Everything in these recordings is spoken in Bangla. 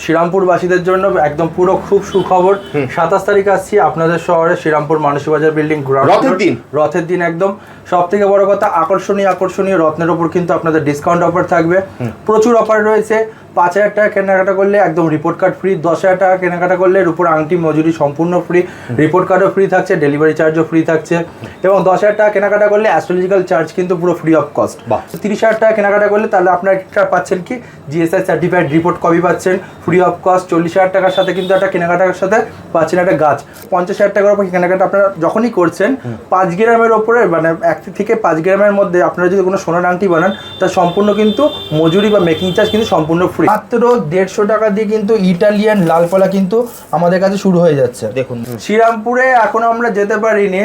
শ্রীরামপুরবাসীদের জন্য একদম পুরো খুব সুখবর। সাতাশ তারিখ আসছি আপনাদের শহরে শ্রীরামপুর মানসী বাজার বিল্ডিং রথের দিন? রথের দিন একদম। সব থেকে বড় কথা আকর্ষণীয় আকর্ষণীয় রত্নের ওপর কিন্তু আপনাদের ডিসকাউন্ট অফার থাকবে। প্রচুর অফার রয়েছে। পাঁচ হাজার টাকা কেনাকাটা করলে একদম রিপোর্ট কার্ড ফ্রি দশ হাজার টাকা কেনাকাটা করলে এর উপর আংটি মজুরি সম্পূর্ণ ফ্রি রিপোর্ট কার্ডও ফ্রি থাকছে ডেলিভারি চার্জও ফ্রি থাকছে। এবং দশ হাজার টাকা কেনাকাটা করলে অ্যাস্ট্রোলজিক্যাল চার্জ কিন্তু পুরো ফ্রি অফ কস্ট। তিরিশ হাজার টাকা কেনাকাটা করলে তাহলে আপনার একটা পাচ্ছেন কি? জিএসআই সার্টিফাইড রিপোর্ট কপি পাচ্ছেন। ফ্রি অফ কস্ট চল্লিশ হাজার টাকার সাথে কিন্তু একটা কেনাকাটার সাথে পাচ্ছেন একটা গাছ। পঞ্চাশ হাজার টাকার উপর কেনাকাটা আপনারা যখনই করছেন পাঁচ গ্রামের ওপরে মানে এক থেকে পাঁচ গ্রামের মধ্যে আপনারা যদি কোনো সোনার আংটি বানান তার সম্পূর্ণ কিন্তু মজুরি বা মেকিং চার্জ কিন্তু সম্পূর্ণ ফ্রি মাত্র দেড়শো টাকা দিয়ে কিন্তু ইটালিয়ান লালপলা কিন্তু আমাদের কাছে শুরু হয়ে যাচ্ছে। দেখুন। শ্রীরামপুরে এখনও আমরা যেতে পারিনি।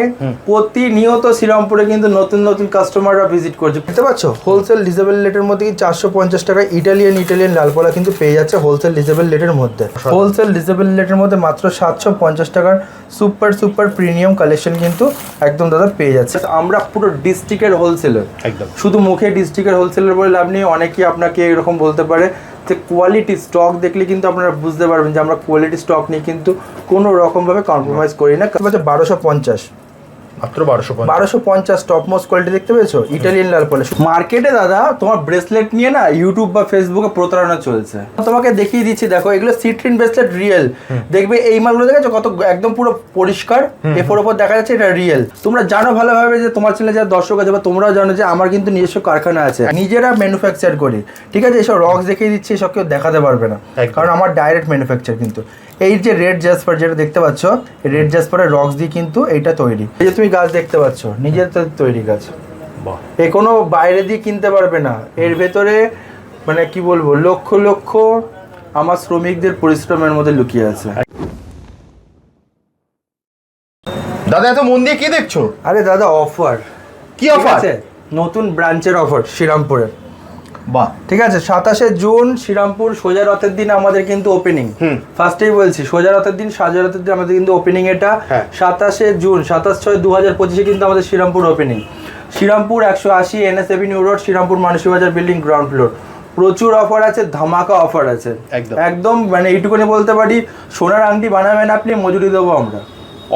প্রতিনিয়ত শ্রীরামপুরে কিন্তু নতুন নতুন কাস্টমাররা ভিজিট করছে। বুঝতে পারছ হোলসেল ডিজেবল রেটের মধ্যে চারশো পঞ্চাশ টাকা ইটালিয়ান ইটালিয়ান লাল লালপলা কিন্তু পেয়ে যাচ্ছে হোলসেল ডিজেবল রেটের মধ্যে। হোলসেল ডিজেবল রেটের মধ্যে মাত্র সাতশো পঞ্চাশ টাকার সুপার সুপার প্রিমিয়াম কালেকশন কিন্তু একদম দাদা পেয়ে যাচ্ছে। আমরা পুরো ডিস্ট্রিক্টের হোলসেলার। একদম। শুধু মুখে ডিস্ট্রিক্টের হোলসেলার বলে লাভ নেই অনেকেই আপনাকে এরকম বলতে পারে যে কোয়ালিটি স্টক দেখলে কিন্তু আপনারা বুঝতে পারবেন যে আমরা কোয়ালিটি স্টক নিয়ে কিন্তু কোনো রকমভাবে কম্প্রোমাইজ করি না। বারোশো পঞ্চাশ। মাত্র বারোশো বারোশো পঞ্চাশ টপ মোস্ট কোয়ালিটি দেখতে পেয়েছ? ইটালিয়ান লাল পলিশ মার্কেটে দাদা তোমার ব্রেসলেট নিয়ে না ইউটিউব বা ফেসবুকে প্রতারণা চলছে। তোমাকে দেখিয়ে দিচ্ছি দেখো এগুলো সিট্রিন ব্রেসলেট রিয়েল দেখবে এই মালগুলো দেখেছ? কত একদম পুরো পরিষ্কার। এরপর ওপর দেখা যাচ্ছে এটা রিয়েল তোমরা জানো ভালোভাবে যে তোমার ছেলে যারা দর্শক আছে বা তোমরাও জানো যে আমার কিন্তু নিজস্ব কারখানা আছে। নিজেরা ম্যানুফ্যাকচার করি। ঠিক আছে? এসব রক্স দেখিয়ে দিচ্ছি এসব কেউ দেখাতে পারবে না। কারণ আমার ডাইরেক্ট ম্যানুফ্যাকচার কিন্তু। এই যে রেড জাসপার যেটা দেখতে পাচ্ছ রেড জাসপারের রক্স দিয়ে কিন্তু এইটা তৈরি। এই যে তুমি গাছ দেখতে পাচ্ছ নিজের তো তৈরি গাছ। এ কোনো বাইরে দিয়ে কিনতে পারবে না। এর ভেতরে মানে কি বলব লক্ষ লক্ষ আমার শ্রমিকদের পরিশ্রমের মধ্যে লুকিয়ে আছে। দাদা এত মন দিয়ে কি দেখছ? আরে দাদা অফার কি অফার আছে? নতুন ব্রাঞ্চের অফার শ্রীরামপুরের। বাহ। ঠিক আছে সাতাশে জুন শ্রীরামপুর সোজা রথের দিন আমাদের কিন্তু ওপেনিং হুম। ফার্স্টেই বলছি সোজা রথের দিন সাজা রথের দিন আমাদের কিন্তু ওপেনিং এটা। হ্যাঁ। সাতাশে জুন সাতাশ ছয় দু হাজার পঁচিশে কিন্তু আমাদের শ্রীরামপুর ওপেনিং শ্রীরামপুর একশো আশি NS avenue road Serampore Manasi Bazar building ground floor প্রচুর অফার আছে ধামাকা অফার আছে। একদম। একদম মানে এইটুকুনি বলতে পারি সোনার আংটি বানাবেন আপনি মজুরি দেবো আমরা।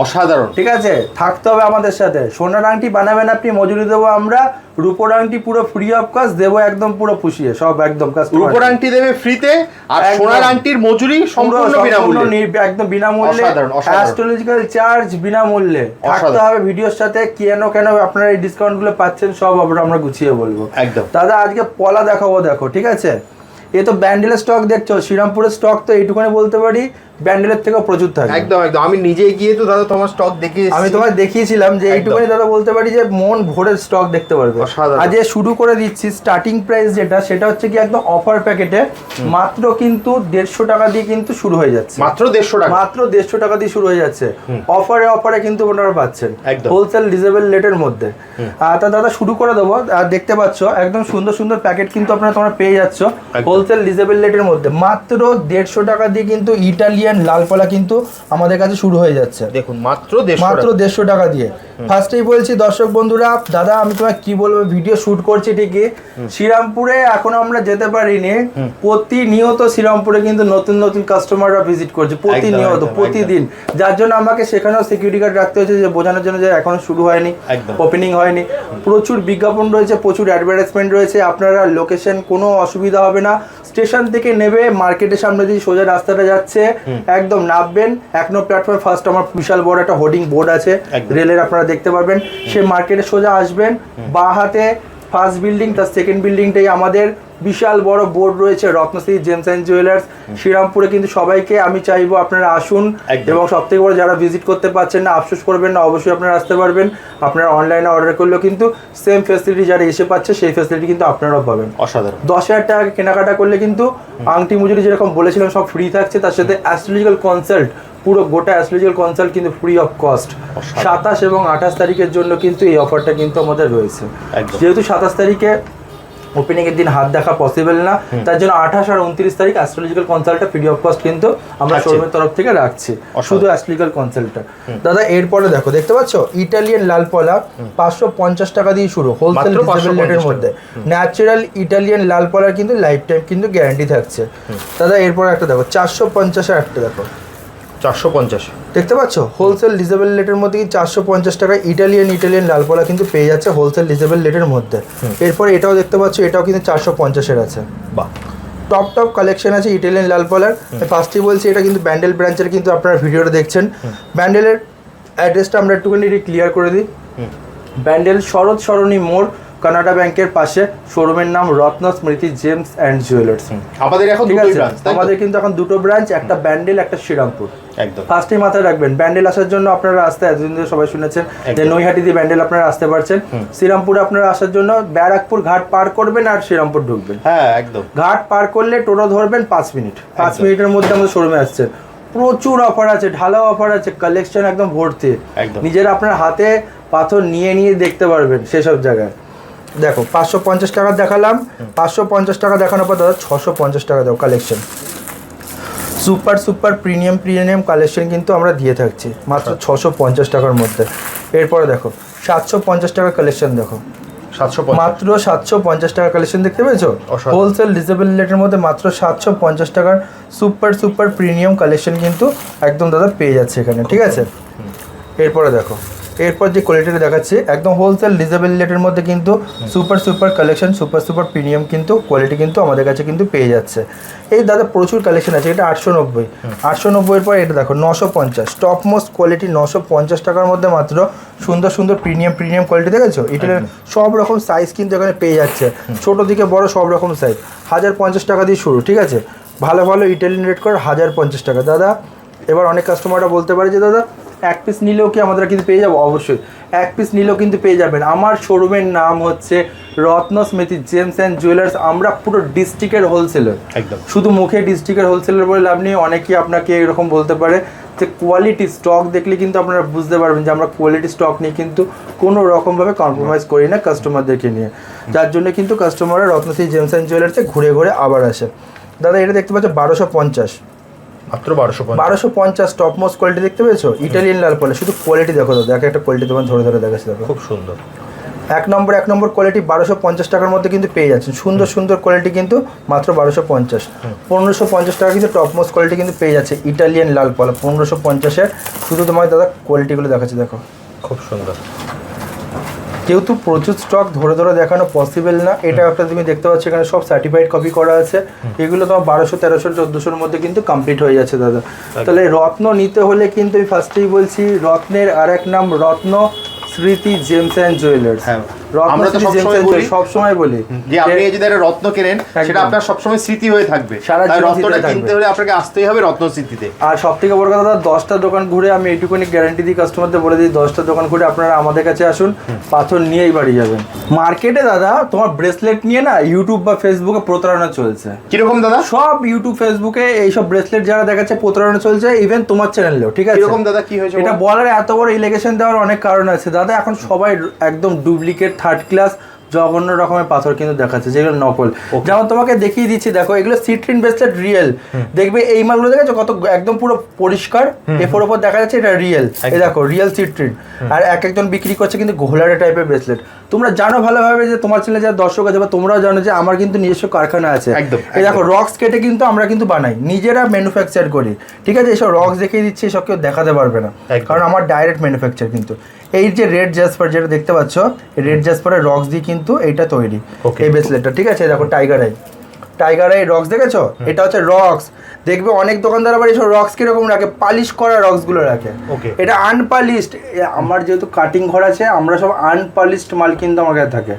অসাধারণ। ঠিক আছে? থাকতে হবে আমাদের সাথে। সোনার আংটি বানাবেন আপনি মজুরি দেবো আমরা। রূপোর আংটি পুরো ফ্রি অফ কাজ দেবো একদম পুরো পুষিয়ে সব একদম কাজ রূপোর আংটি দেবে ফ্রিতে আর সোনার আংটির মজুরি সম্পূর্ণ বিনামূল্যে। একদম বিনামূল্যে। অ্যাস্ট্রোলজিক্যাল চার্জ বিনামূল্যে। থাকতে। হবে ভিডিওর সাথে কেন কেন আপনারা এই ডিসকাউন্টগুলো পাচ্ছেন সব আমরা আমরা গুছিয়ে বলব। একদম। দাদা আজকে পলা দেখাবো দেখো ঠিক আছে? এ তো ব্যান্ডেলের স্টক দেখছ শ্রীরামপুরের স্টক তো এইটুকুনি বলতে পারি। ব্যান্ডেলের থেকেও প্রচুর থাকে। একদম একদম। আমি নিজে গিয়ে তো দাদা তোমার স্টক দেখে আমি। তোমায় দেখিয়েছিলাম যে এইটুকুনি দাদা বলতে পারি যে মন ভোরের স্টক দেখতে পারবে। অসাধারণ। আজ শুরু করে দিচ্ছি স্টার্টিং প্রাইস যেটা সেটা হচ্ছে কি একদম অফার প্যাকেটে মাত্র কিন্তু দেড়শো টাকা দিয়ে কিন্তু শুরু হয়ে যাচ্ছে। মাত্র দেড়শো টাকা? মাত্র দেড়শো টাকা দিয়ে শুরু হয়ে যাচ্ছে। অফারে অফারে কিন্তু আপনারা পাচ্ছেন। হোলসেল ডিজেবল রেটের মধ্যে। আর তা দাদা শুরু করে দেবো। আর দেখতে পাচ্ছ একদম সুন্দর সুন্দর প্যাকেট কিন্তু আপনারা তোমরা পেয়ে যাচ্ছ। হোলসেল ডিজেবল রেটের মধ্যে। মাত্র দেড়শো টাকা দিয়ে কিন্তু ইটালিয়ান লালপলা কিন্তু আমাদের কাছে শুরু হয়ে যাচ্ছে। দেখুন মাত্র মাত্র দেড়শো টাকা দিয়ে। ফার্স্টেই বলছি দর্শক বন্ধুরা দাদা আমি তোমায় কি বলব ভিডিও শুট করছি ঠিকই। শ্রীরামপুরে এখনও আমরা যেতে পারিনি। প্রতিনিয়ত শ্রীরামপুরে কিন্তু নতুন নতুন কাস্টমাররা ভিজিট করছে প্রতিনিয়ত প্রতিদিন। যার জন্য আমাকে সেখানেও সিকিউরিটি গার্ড রাখতে হয়েছে যে বোঝানোর জন্য যে এখনও শুরু হয়নি ওপেনিং হয়নি। প্রচুর বিজ্ঞাপন রয়েছে প্রচুর অ্যাডভার্টাইজমেন্ট রয়েছে। আপনারা লোকেশন কোনো অসুবিধা হবে না। স্টেশন থেকে নেবে মার্কেটের সামনে যদি সোজা রাস্তাটা যাচ্ছে। একদম নামবেন। এক নম্বর প্ল্যাটফর্ম ফার্স্ট আমার বিশাল বড় একটা হোর্ডিং বোর্ড আছে। রেলের আপনারা দেখতে পারবেন। সে মার্কেটে সোজা আসবেন। বা হাতে ফার্স্ট বিল্ডিং তার সেকেন্ড বিল্ডিংটাই আমাদের। বিশাল বড় বোর্ড রয়েছে রত্নশ্রী জেমস অ্যান্ড জুয়েলার্স শ্রীরামপুরে কিন্তু সবাইকে আমি চাইব আপনারা আসুন। এবং সব থেকে বড় যারা ভিজিট করতে পারছেন না আফসোস করবেন না অবশ্যই আপনারা আসতে পারবেন। আপনারা অনলাইনে অর্ডার করলেও কিন্তু সেম ফেসিলিটি যারা এসে পাচ্ছে সেই ফেসিলিটি কিন্তু আপনারাও পাবেন। অসাধারণ। দশ হাজার টাকা কেনাকাটা করলে কিন্তু আংটি মজুরি যেরকম বলেছিলাম সব ফ্রি থাকছে তার সাথে অ্যাস্ট্রোলজিক্যাল কনসাল্ট পুরো গোটা অ্যাস্ট্রোলজিক্যাল কনসাল্ট কিন্তু ফ্রি অফ কস্ট সাতাশ এবং আঠাশ তারিখের জন্য কিন্তু এই অফারটা কিন্তু আমাদের রয়েছে। যেহেতু সাতাশ তারিখে ওপেনিং এর দিন হাত দেখা পসিবল না। তার জন্য আঠাশ আর উনত্রিশ তারিখ অ্যাস্ট্রোলজিক্যাল কনসাল্টটা ফ্রি অফ কস্ট কিন্তু আমরা শোরুমের তরফ থেকে রাখছি। শুধু অ্যাস্ট্রোলজিক্যাল কনসাল্টটা দাদা এরপরে দেখো দেখতে পাচ্ছ? ইটালিয়ান লাল পলা পাঁচশো পঞ্চাশ টাকা দিয়ে শুরু হোলসেল মাত্র 550 রেটের মধ্যে। ন্যাচারাল ইটালিয়ান লাল পলার কিন্তু লাইফ টাইম কিন্তু গ্যারান্টি থাকছে। দাদা এরপর একটা দেখো চারশো পঞ্চাশের একটা দেখো। চারশো পঞ্চাশ। দেখতে পাচ্ছ? হোলসেল ডিজেবল রেটের মধ্যে কিন্তু চারশো পঞ্চাশ টাকা ইটালিয়ান ইটালিয়ান লালপলা কিন্তু পেয়ে যাচ্ছে হোলসেল ডিজেবল রেটের মধ্যে। এরপর এটাও দেখতে পাচ্ছ এটাও কিন্তু চারশো পঞ্চাশের আছে। বাহ। টপ টপ কালেকশন আছে ইটালিয়ান লালপলার। ফার্স্টই বলছি এটা কিন্তু ব্যান্ডেল ব্রাঞ্চের কিন্তু আপনারা ভিডিওটা দেখছেন। ব্যান্ডেলের অ্যাড্রেসটা আমরা একটুখানি ক্লিয়ার করে দিই। ব্যান্ডেল শরৎ সরণী মোড় কানাডা ব্যাংকের পাশে শোরুমের নাম রত্ন স্মৃতি জেমস অ্যান্ড জুয়েলার্স। আমাদের এখন ঠিক আছে? ব্রাঞ্চ আমাদের কিন্তু এখন দুটো ব্রাঞ্চ একটা ব্যান্ডেল একটা শ্রীরামপুর। একদম। ফার্স্টে মাথায় রাখবেন ব্যান্ডেল আসার জন্য আপনারা রাস্তায় এতদিন ধরে সবাই শুনেছেন যে নৈহাটি দিয়ে ব্যান্ডেল আপনারা আসতে পারছেন। শ্রীরামপুরে আপনারা আসার জন্য ব্যারাকপুর ঘাট পার করবেন আর শ্রীরামপুর ঢুকবেন। হ্যাঁ একদম। ঘাট পার করলে টোটো ধরবেন পাঁচ মিনিট। পাঁচ মিনিটের মধ্যে আমাদের শোরুমে আসছেন। প্রচুর অফার আছে ঢালা অফার আছে কালেকশন একদম ভর্তি। নিজের আপনার হাতে পাথর নিয়ে নিয়ে দেখতে পারবেন সেসব জায়গায়। দেখো পাঁচশো পঞ্চাশ টাকা দেখালাম। পাঁচশো পঞ্চাশ টাকা দেখানোর পর দাদা ছশো পঞ্চাশ টাকা দাও collection super super premium premium collection কিন্তু আমরা দিয়ে থাকছি মাত্র ছশো পঞ্চাশ টাকার মধ্যে। এরপরে দেখো সাতশো পঞ্চাশ টাকার কালেকশন দেখো। মাত্র সাতশো পঞ্চাশ টাকার কালেকশন দেখতে পেয়েছ। হোলসেল ডিসেবল রেটের মধ্যে মাত্র সাতশো পঞ্চাশ টাকার সুপার সুপার প্রিমিয়াম কালেকশন কিন্তু একদম দাদা পেয়ে যাচ্ছে এখানে ঠিক আছে? এরপরে দেখো এরপর যে কোয়ালিটিটা দেখাচ্ছি একদম হোলসেল ডিসেবল রেটের মধ্যে কিন্তু super super collection super super premium কিন্তু কোয়ালিটি কিন্তু আমাদের কাছে কিন্তু পেয়ে যাচ্ছে। এই দাদা প্রচুর কালেকশন আছে এটা আটশো নব্বই। আটশো নব্বইয়ের পর এটা দেখো নশো পঞ্চাশ। টপ মোস্ট কোয়ালিটি নশো পঞ্চাশ টাকার মধ্যে মাত্র সুন্দর সুন্দর প্রিমিয়াম প্রিমিয়াম কোয়ালিটি দেখেছ? এটা সব রকম সাইজ কিন্তু এখানে পেয়ে যাচ্ছে। ছোট থেকে বড় সব রকম সাইজ হাজার পঞ্চাশ টাকা দিয়ে শুরু ঠিক আছে? ভালো ভালো ইটালিয়ান রেট করে হাজার পঞ্চাশ টাকা। দাদা এবার অনেক কাস্টমাররা বলতে পারে যে দাদা এক পিস নিলেও কি আমাদের কিন্তু পেয়ে যাব? অবশ্যই। এক পিস নিলেও কিন্তু পেয়ে যাবেন। আমার শোরুমের নাম হচ্ছে রত্ন স্মৃতি জেমস অ্যান্ড জুয়েলার্স। আমরা পুরো ডিস্ট্রিক্টের হোলসেলার একদম। শুধু মুখে ডিস্ট্রিক্টের হোলসেলার বলে লাভ নেই। অনেকেই আপনাকে এরকম বলতে পারে যে কোয়ালিটি স্টক দেখলে কিন্তু আপনারা বুঝতে পারবেন যে আমরা কোয়ালিটি স্টক নিয়ে কিন্তু কোনো রকমভাবে কম্প্রোমাইজ করি না কাস্টমারদেরকে নিয়ে। যার জন্য কিন্তু কাস্টমাররা রত্নশ্রী জেমস অ্যান্ড জুয়েলার্সে ঘুরে ঘুরে আবার আসে। দাদা এটা দেখতে পাচ্ছ বারোশো পঞ্চাশ। মাত্র বারোশো বারোশো পঞ্চাশ টপ মোস্ট কোয়ালিটি দেখতে পেয়েছ? ইটালিয়ান লাল পলে শুধু কোয়ালিটি দেখো দাদা এক একটা কোয়ালিটি তোমার ধরে ধরে দেখাচ্ছি দেখো। খুব সুন্দর। এক নম্বর এক নম্বর কোয়ালিটি বারোশো পঞ্চাশ টাকার মধ্যে কিন্তু পেয়ে যাচ্ছেন। সুন্দর সুন্দর কোয়ালিটি কিন্তু মাত্র বারোশো পঞ্চাশ। পনেরোশো পঞ্চাশ টাকা কিন্তু টপ মোস্ট কোয়ালিটি কিন্তু পেয়ে যাচ্ছে ইটালিয়ান লাল পলা। পনেরোশো পঞ্চাশের শুধু তোমার দাদা কোয়ালিটিগুলো দেখাচ্ছি দেখো। খুব সুন্দর। যেহেতু প্রচুর স্টক ধরে ধরে দেখানো পসিবল না এটা একটা তুমি দেখতে পাচ্ছ এখানে সব সার্টিফাইড কপি করা আছে। এগুলো তোমার বারোশো তেরোশো চোদ্দশোর মধ্যে কিন্তু কমপ্লিট হয়ে যাচ্ছে দাদা। তাহলে রত্ন নিতে হলে কিন্তু আমি ফার্স্টেই বলছি রত্নের আর এক নাম রত্ন স্মৃতি জেমস অ্যান্ড জুয়েলার্স। হ্যাঁ। রত্ন আমরা তো সবসময় বলি- সবসময় বলি যে আপনি যদি একটা রত্ন কেনেন সেটা আপনার সবসময় স্মৃতি হয়ে থাকবে। তাই রত্নটা কিনতে হলে আপনাকে আসতেই হবে রত্ন স্মৃতিতে। আর সব থেকে বড় কথা দশটা দোকান ঘুরে আমি এইটুকুনি গ্যারান্টি দিই কাস্টমারদের বলে দিই দশটা দোকান ঘুরে আপনারা আমাদের কাছে আসুন পাথর নিয়েই বাড়ি যাবেন। মার্কেটে দাদা তোমার ব্রেসলেট নিয়ে না ইউটিউব বা ফেসবুকে প্রতারণা চলছে। কীরকম দাদা? সব ইউটিউব ফেসবুকে এইসব ব্রেসলেট যারা দেখাচ্ছে প্রতারণা চলছে ইভেন তোমার চ্যানেলেও ঠিক আছে? কীরকম দাদা কি হয়েছে এটা বলার এত বড় ইলেগেশন দেওয়ার অনেক কারণ আছে। দাদা এখন সবাই একদম ডুপ্লিকেট থার্ড ক্লাস জঘন্য রকমের পাথর কিন্তু দেখাচ্ছে যেগুলো নকল। যেমন তোমাকে দেখিয়ে দিচ্ছি দেখো এগুলো সিট্রিন ব্রেসলেট রিয়েল দেখবে এই মালগুলো দেখেছ? কত একদম পুরো পরিষ্কার। এফোর ওপর দেখা যাচ্ছে এটা রিয়েল এই দেখো রিয়েল সিট্রিন আর এক একজন বিক্রি করছে কিন্তু ঘোলারে টাইপের ব্রেসলেট তোমরা জানো ভালোভাবে যে তোমার ছেলে যারা দর্শক আছে বা তোমরাও জানো যে আমার কিন্তু নিজস্ব কারখানা আছে। একদম, এই দেখো রক্স কেটে কিন্তু আমরা কিন্তু বানাই। নিজেরা ম্যানুফ্যাকচার করি। ঠিক আছে? এসব রক্স দেখিয়ে দিচ্ছি এসব কেউ দেখাতে পারবে না। কারণ আমার ডাইরেক্ট ম্যানুফ্যাকচার কিন্তু। এই যে রেড জাসপার যেটা দেখতে পাচ্ছ রেড জাসপারের রক্স দিয়ে কিন্তু এইটা তৈরি. এই ব্রেসলেটটা ঠিক আছে? দেখো tiger eye tiger eye rocks দেখেছ? এটা হচ্ছে রক্স দেখবে অনেক দোকানদার আবার এইসব রক্স কীরকম রাখে? পালিশ করা রক্সগুলো রাখে। এটা আনপালিশড আমার যেহেতু কাটিং ঘর আছে আমরা সব আনপালিশড মাল কিন্তু আমার কাছে থাকে।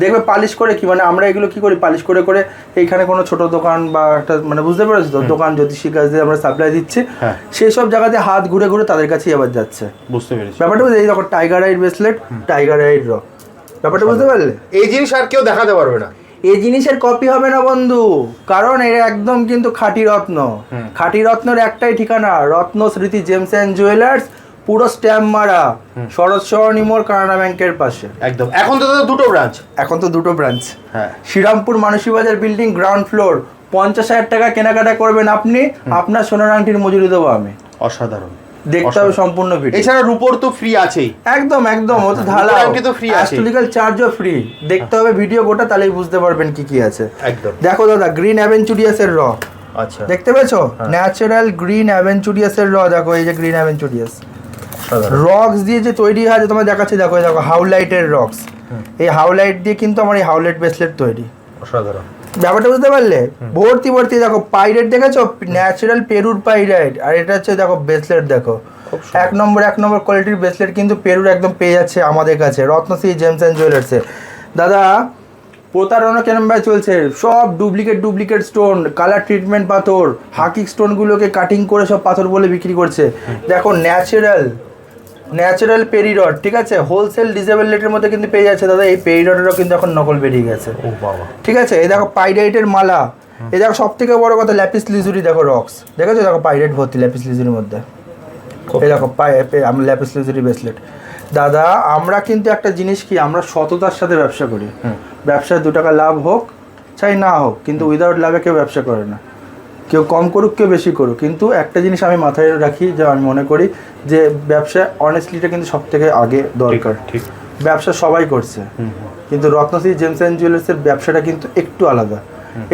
দেখবে পালিশ করে কি? মানে আমরা এগুলো কি করি? পালিশ করে করে এইখানে কোনো ছোট দোকান বা একটা মানে বুঝতে পেরেছ তো? দোকান জ্যোতিষী কাজে আমরা সাপ্লাই দিচ্ছি। হ্যাঁ। সেই সব জায়গাতে হাত ঘুরে ঘুরে তাদের কাছেই আবার যাচ্ছে। বুঝতে পেরেছি। ব্যাপারটা এই দেখো tiger eyed bracelet tiger eyed র ব্যাপারটা বুঝতে পারলে? এই জিনিস আর কেউ দেখাতে পারবে না। এই জিনিসের কপি হবে না বন্ধু। কারণ এর একদম কিন্তু খাঁটি রত্ন খাঁটি রত্নের একটাই ঠিকানা Ratna Smriti gems and jewellers পুরো স্ট্যাম্প মারা শরৎ সরণি মোড় কানাডা ব্যাংকের পাশে। একদম। এখন তো দুটো ব্রাঞ্চ এখন তো দুটো ব্রাঞ্চ হ্যাঁ। Serampore Manasi Bazar building ground floor পঞ্চাশ হাজার টাকা কেনাকাটা করবেন আপনি। আপনার সোনার আংটির মজুরি দেবো আমি। অসাধারণ। দেখতে হবে সম্পূর্ণ ভিডিও এছাড়া রুপোর তো ফ্রি আছেই। একদম একদম ও তো ঢালা দুটো আংটি তো free আছে। অ্যাস্ট্রোলিক্যাল চার্জও ফ্রি দেখতে হবে ভিডিও গোটা তাহলেই বুঝতে পারবেন কি কি আছে। একদম। দেখো দাদা গ্রিন অ্যাভেঞ্চুরিয়াসের র। আচ্ছা। দেখতে পেয়েছ? ন্যাচারাল গ্রিন অ্যাভেঞ্চুরিয়াসের র। দেখো এই যে গ্রিন অ্যাভেঞ্চুরিয়াস রক্স দিয়ে যে তৈরি হয় যে তোমার দেখাচ্ছি দেখো দেখো হাউলাইটের রক্স এই হাউলাইট দিয়ে কিন্তু আমার এই হাউলাইট ব্রেসলেট তৈরি। অসাধারণ। ব্যাপারটা বুঝতে পারলে? ভর্তি ভর্তি দেখো পাইরেট দেখেছ? ন্যাচারাল পেরুর পাইরাইট আর এটা হচ্ছে দেখো ব্রেসলেট দেখো। এক নম্বর এক নম্বর কোয়ালিটির ব্রেসলেট কিন্তু পেরুর একদম পেয়ে যাচ্ছে আমাদের কাছে। রত্নশ্রী জেমস অ্যান্ড জুয়েলার্সে দাদা প্রতারণা কেরম ভাবে চলছে? সব duplicate duplicate stone colour treatment পাথর হাকিক স্টোনগুলোকে কাটিং করে সব পাথর বলে বিক্রি করছে। দেখো ন্যাচারাল ন্যাচারাল পেরিরড ঠিক আছে? হোলসেল ডিজেবল রেটের মধ্যে কিন্তু পেয়ে যাচ্ছে দাদা এই পেরিরডেরও কিন্তু এখন নকল বেরিয়ে গেছে। ও বাবা। ঠিক আছে? এই দেখো পাইরাইটের মালা। এই দেখো সব থেকে বড় কথা ল্যাপিস লিজুরি দেখো রক্স। দেখেছ? দেখো পাইরাইট ভর্তি ল্যাপিস লিজুরির মধ্যে। এই দেখো পাই আমরা ল্যাপিস লিজুরি ব্রেসলেট। দাদা আমরা কিন্তু একটা জিনিস কি আমরা সততার সাথে ব্যবসা করি। ব্যবসায় দু টাকা লাভ হোক চাই না হোক কিন্তু উইদাউট লাভে কেউ ব্যবসা করে না। কেউ কম করুক কেউ বেশি করুক। কিন্তু একটা জিনিস আমি মাথায় রাখি যে আমি মনে করি যে ব্যবসা অনেস্টলিটা কিন্তু সব থেকে আগে দরকার। ঠিক। ব্যবসা সবাই করছে। কিন্তু রত্নশ্রী জেমস অ্যান্ড জুয়েলার্সের ব্যবসাটা কিন্তু একটু আলাদা।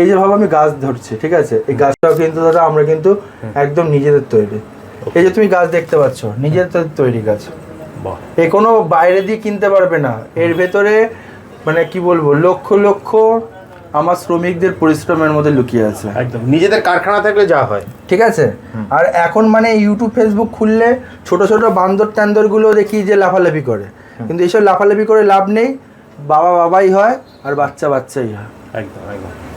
এই যে ভাবে আমি গাছ ধরছি ঠিক আছে? এই গাছটাও কিন্তু দাদা আমরা কিন্তু একদম নিজেদের তৈরি। এই যে তুমি গাছ দেখতে পাচ্ছ নিজেদের তৈরি গাছ। এ কোনো বাইরে দিয়ে কিনতে পারবে না। এর ভেতরে মানে কি বলব লক্ষ লক্ষ আমার শ্রমিকদের পরিশ্রমের মধ্যে লুকিয়ে আছে। একদম। নিজেদের কারখানা থাকলে যা হয়। ঠিক আছে? আর এখন মানে ইউটিউব ফেসবুক খুললে ছোট ছোট বান্দর ট্যান্দরগুলো দেখি যে লাফালাফি করে। কিন্তু এইসব লাফালাফি করে লাভ নেই। বাবা বাবাই হয় আর বাচ্চা বাচ্চাই হয়। একদম একদম।